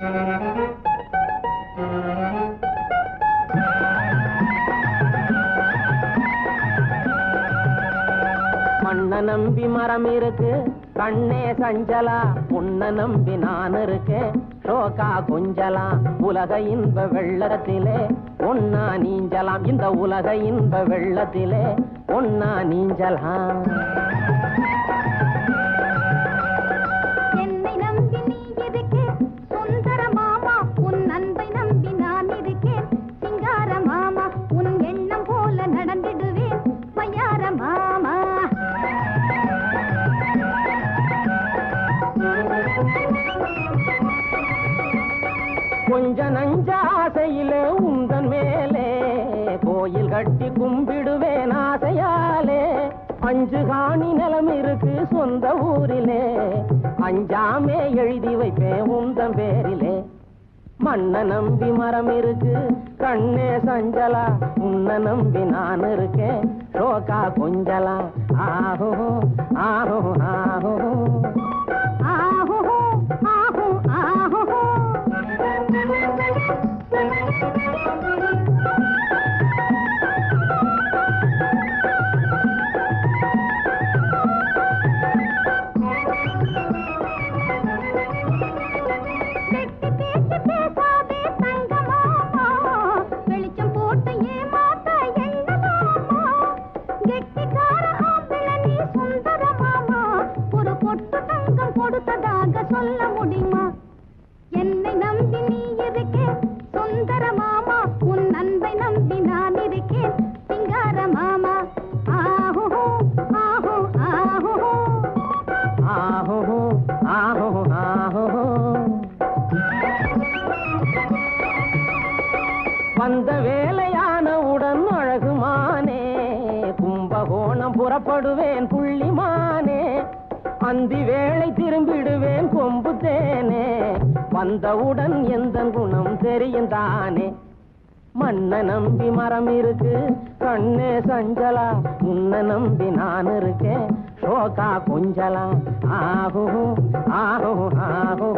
மண்ண நம்பி மரம் இருக்கு கண்ணே சஞ்சலா உன்ன நம்பி நான் இருக்கேன். ஷோகா கொஞ்சலா உலக இன்ப வெள்ளத்திலே. ஒன்னா நீஞ்சலாம் இந்த உலக இன்ப வெள்ளத்திலே. ஒன்னா நீஞ்சலாம். கொஞ்ச நஞ்சாசையிலே உந்தன் மேலே கோயில் கட்டி கும்பிடுவேன் ஆசையாலே. அஞ்சு காணி நிலம் இருக்கு சொந்த ஊரிலே. அஞ்சாமே எழுதி வைப்பேன் உந்தன் பேரிலே. மண்ண நம்பி மரம் இருக்கு கண்ணே சஞ்சலா உன்ன நம்பி நான் இருக்கேன். ரோக்கா கொஞ்சலா ஆஹோ ஆஹோ ஆஹோ ஆஹோ. வந்த வேலையான உடன் அழகுமானே. கும்பகோணம் புறப்படுவேன் புள்ளிமானே. அந்தி வேளை திரும்பிடுவேன் கொம்பு தேனே. வந்தவுடன் எந்த குணம் தெரியும் தானே. மண்ண நம்பி மரம் இருக்கு கண்ணே சஞ்சலா. உன்ன நம்பி நான் இருக்கேன் ஷோகா கொஞ்சலா. ஆஹோ ஆஹோ ஆஹோ